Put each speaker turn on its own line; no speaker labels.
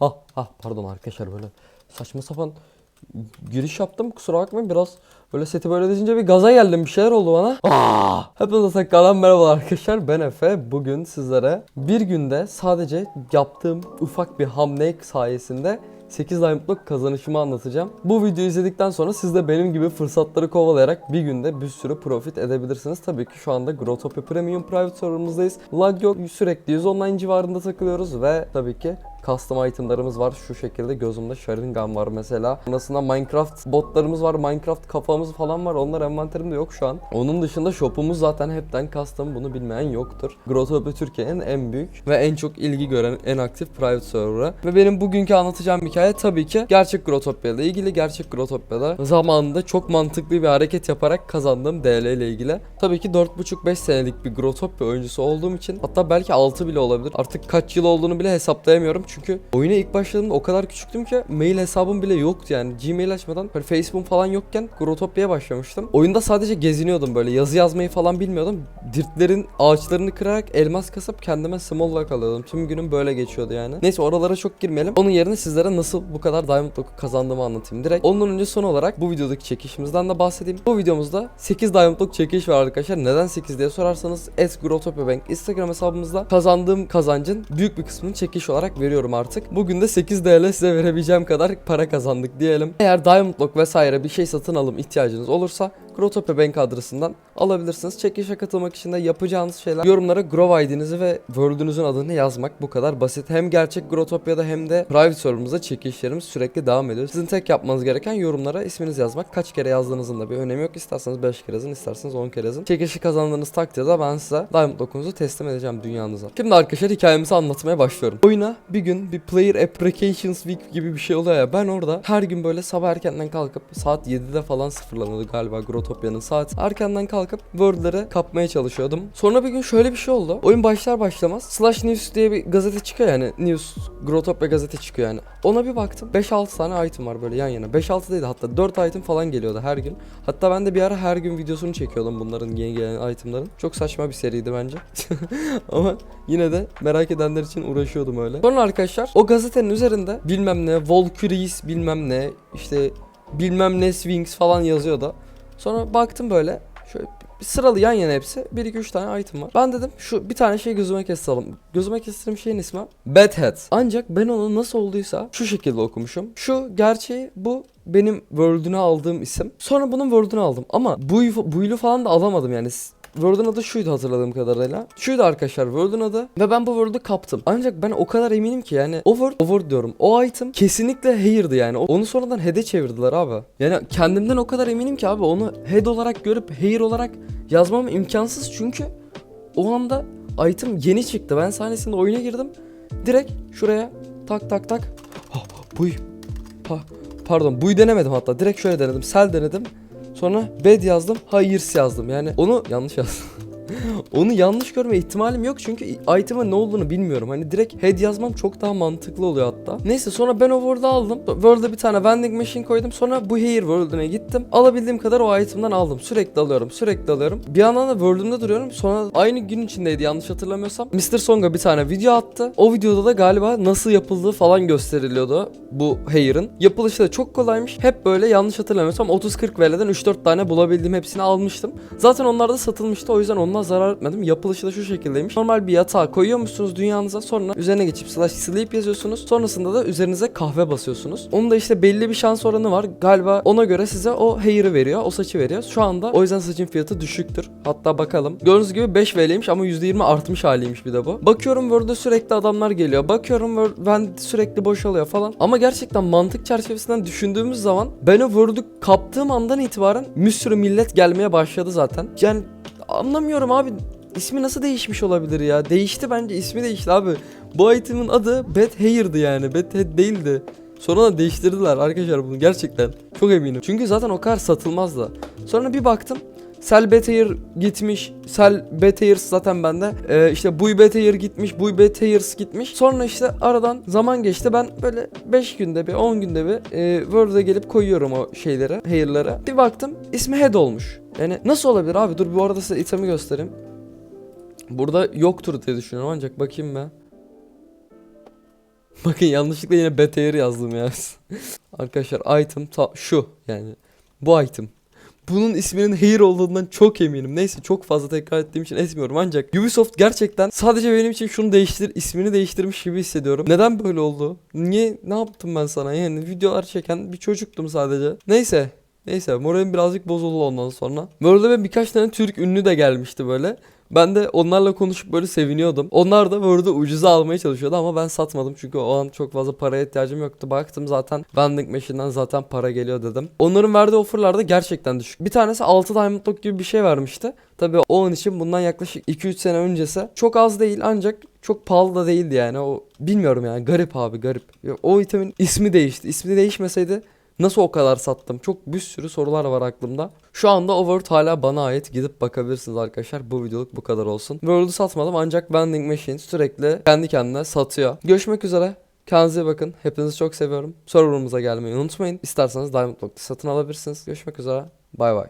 Ah ah pardon arkadaşlar böyle saçma sapan giriş yaptım kusura bakmayın biraz böyle seti böyle dizince bir gaza geldim bir şeyler oldu bana. Ah! Hepinize tekrardan merhabalar arkadaşlar ben Efe bugün sizlere bir günde sadece yaptığım ufak bir hamle sayesinde 8 diamondluk kazanışımı anlatacağım. Bu videoyu izledikten sonra siz de benim gibi fırsatları kovalayarak bir günde bir sürü profit edebilirsiniz. Tabii ki şu anda Growtopia Premium Private serverımızdayız. Lag yok, sürekli 100 online civarında takılıyoruz ve tabii ki custom itemlarımız var. Şu şekilde gözümde Sharingan var mesela. Sonrasında Minecraft botlarımız var. Minecraft kafamız falan var. Onlar envanterimde yok şu an. Onun dışında shopumuz zaten hepten custom. Bunu bilmeyen yoktur. Growtopia Türkiye'nin en büyük ve en çok ilgi gören en aktif private serverı. Ve benim bugünkü anlatacağım hikaye tabii ki gerçek Growtopia ile ilgili. Gerçek Growtopia'da zamanında çok mantıklı bir hareket yaparak kazandığım DL ile ilgili. Tabii ki 4,5-5 senelik bir Growtopia oyuncusu olduğum için hatta belki 6 bile olabilir. Artık kaç yıl olduğunu bile hesaplayamıyorum. Çünkü oyuna ilk başladığımda o kadar küçüktüm ki mail hesabım bile yoktu yani. Gmail açmadan böyle Facebook falan yokken Growtopia'ya başlamıştım. Oyunda sadece geziniyordum böyle. Yazı yazmayı falan bilmiyordum. Dirtlerin ağaçlarını kırarak elmas kasıp kendime small alıyordum. Tüm günüm böyle geçiyordu yani. Neyse oralara çok girmeyelim. Onun yerine sizlere nasıl bu kadar Diamond Lock'u kazandığımı anlatayım direkt. Ondan önce son olarak bu videodaki çekişimizden de bahsedeyim. Bu videomuzda 8 Diamond Lock çekiş var arkadaşlar. Neden 8 diye sorarsanız S Growtopia Bank Instagram hesabımızda kazandığım kazancın büyük bir kısmını çekiş olarak veriyorum artık. Bugün de 8 DL size verebileceğim kadar para kazandık diyelim. Eğer Diamond Lock vesaire bir şey satın alım ihtiyacınız olursa Growtopia Bank adresinden alabilirsiniz. Çekişe katılmak için de yapacağınız şeyler yorumlara Grow ID'nizi ve World'ünüzün adını yazmak bu kadar basit. Hem gerçek Growtopia'da hem de private server'ımızda çekişlerimiz sürekli devam ediyor. Sizin tek yapmanız gereken yorumlara isminizi yazmak. Kaç kere yazdığınızın da bir önemi yok. İsterseniz 5 kere yazın, isterseniz 10 kere yazın. Çekişi kazandığınız takdirde ben size Diamond Lock'unuzu teslim edeceğim dünyanıza. Şimdi arkadaşlar hikayemizi anlatmaya başlıyorum. Oyuna bir gün bir Player Applications Week gibi bir şey oluyor ya. Ben orada her gün böyle sabah erkenden kalkıp saat 7'de falan sıfırlanıyordu galiba Growtopia'nın saat. Erkenden kalkıp Word'ları kapmaya çalışıyordum. Sonra bir gün şöyle bir şey oldu. Oyun başlar başlamaz Slash News diye bir gazete çıkıyor yani. News, Growtopia gazete çıkıyor yani. Ona bir baktım. 5-6 tane item var böyle yan yana. 5-6 değil hatta 4 item falan geliyordu her gün. Hatta ben de bir ara her gün videosunu çekiyordum bunların yeni gelen itemların. Çok saçma bir seriydi bence. Ama yine de merak edenler için uğraşıyordum öyle. Sonra arkadaşlar o gazetenin üzerinde bilmem ne Valkyries bilmem ne işte bilmem ne Swings falan yazıyordu. Sonra baktım böyle şöyle bir sıralı yan yana hepsi. 1 2 3 tane item var. Ben dedim şu bir tane şey gözüme kestiralım. Gözüme kestirdiğim şeyin ismi Bedhead. Ancak ben onu nasıl olduysa şu şekilde okumuşum. Şu gerçeği bu benim World'ünü aldığım isim. Sonra bunun World'ünü aldım ama bu buylu falan da alamadım yani. World'un adı şuydu hatırladığım kadarıyla. Şuydu arkadaşlar World'un adı ve ben bu World'u kaptım. Ancak ben o kadar eminim ki yani o World, o World diyorum. O item kesinlikle Hair'dı yani. Onu sonradan Head'e çevirdiler abi. Yani kendimden o kadar eminim ki abi onu Head olarak görüp Hair olarak yazmam imkansız çünkü o anda item yeni çıktı. Ben sahnesinde oyuna girdim. Direkt şuraya tak tak tak. Oh, buy. Ha, pardon buy denemedim hatta. Direkt şöyle denedim. Sel denedim. Sonra bed yazdım, hayırs yazdım. Yani onu yanlış yazdım. onu yanlış görme ihtimalim yok çünkü item'ın ne olduğunu bilmiyorum. Hani direkt head yazmam çok daha mantıklı oluyor hatta. Neyse sonra ben o World'u aldım. World'a bir tane vending machine koydum. Sonra bu hair World'una gittim. Alabildiğim kadar o item'dan aldım. Sürekli alıyorum, sürekli alıyorum. Bir yandan da World'umda duruyorum. Sonra aynı gün içindeydi yanlış hatırlamıyorsam. Mr. Song'a bir tane video attı. O videoda da galiba nasıl yapıldığı falan gösteriliyordu bu hair'ın. Yapılışı da çok kolaymış. Hep böyle yanlış hatırlamıyorsam 30-40 veleden 3-4 tane bulabildiğim hepsini almıştım. Zaten onlar da satılmıştı. O yüzden ondan zarar etmedim. Yapılışı da şu şekildeymiş. Normal bir yatağa koyuyormuşsunuz dünyanıza. Sonra üzerine geçip slash sleep yazıyorsunuz. Sonrasında da üzerinize kahve basıyorsunuz. Onun da işte belli bir şans oranı var. Galiba ona göre size o hair'ı veriyor. O saçı veriyor. Şu anda o yüzden saçın fiyatı düşüktür. Hatta bakalım. Gördüğünüz gibi 5 VL'ymiş ama %20 artmış haliymiş bir de bu. Bakıyorum Word'da sürekli adamlar geliyor. Bakıyorum Word ben sürekli boşalıyor falan. Ama gerçekten mantık çerçevesinden düşündüğümüz zaman ben o Word'u kaptığım andan itibaren bir sürü millet gelmeye başladı zaten. Yani anlamıyorum abi. İsmi nasıl değişmiş olabilir ya? Değişti bence ismi değişti abi. Bu item'ın adı Bad Hair'dı yani. Bad Head değildi. Sonra da değiştirdiler arkadaşlar bunu gerçekten. Çok eminim. Çünkü zaten o kadar satılmazdı. Sonra bir baktım. Sel Betair gitmiş. Sel Betair zaten bende. Ee, işte Buy Betair gitmiş. Buy Betairs gitmiş. Sonra işte aradan zaman geçti. Ben böyle 5 günde bir 10 günde bir e, Word'e gelip koyuyorum o şeylere, hair'lara. Bir baktım ismi Head olmuş. Yani nasıl olabilir abi? Dur bu arada size itemi göstereyim. Burada yoktur diye düşünüyorum ancak bakayım ben. Bakın yanlışlıkla yine BTR yazdım ya. Arkadaşlar item ta şu yani. Bu item. Bunun isminin Hair olduğundan çok eminim. Neyse çok fazla tekrar ettiğim için etmiyorum ancak Ubisoft gerçekten sadece benim için şunu değiştir, ismini değiştirmiş gibi hissediyorum. Neden böyle oldu? Niye? Ne yaptım ben sana? Yani videolar çeken bir çocuktum sadece. Neyse. Neyse moralim birazcık bozuldu ondan sonra. Böyle ben birkaç tane Türk ünlü de gelmişti böyle. Ben de onlarla konuşup böyle seviniyordum. Onlar da Word'u ucuza almaya çalışıyordu ama ben satmadım çünkü o an çok fazla paraya ihtiyacım yoktu. Baktım zaten vending machine'den zaten para geliyor dedim. Onların verdiği offerlar da gerçekten düşük. Bir tanesi 6 Diamond Lock gibi bir şey vermişti. Tabii o an için bundan yaklaşık 2-3 sene öncesi. Çok az değil ancak çok pahalı da değildi yani. O bilmiyorum yani garip abi garip. O itemin ismi değişti. İsmi değişmeseydi Nasıl o kadar sattım? Çok bir sürü sorular var aklımda. Şu anda o hala bana ait. Gidip bakabilirsiniz arkadaşlar. Bu videoluk bu kadar olsun. Word'u satmadım ancak Vending Machine sürekli kendi kendine satıyor. Görüşmek üzere. Kendinize iyi bakın. Hepinizi çok seviyorum. Server'ımıza gelmeyi unutmayın. İsterseniz Diamond Lock'ta satın alabilirsiniz. Görüşmek üzere. Bay bay.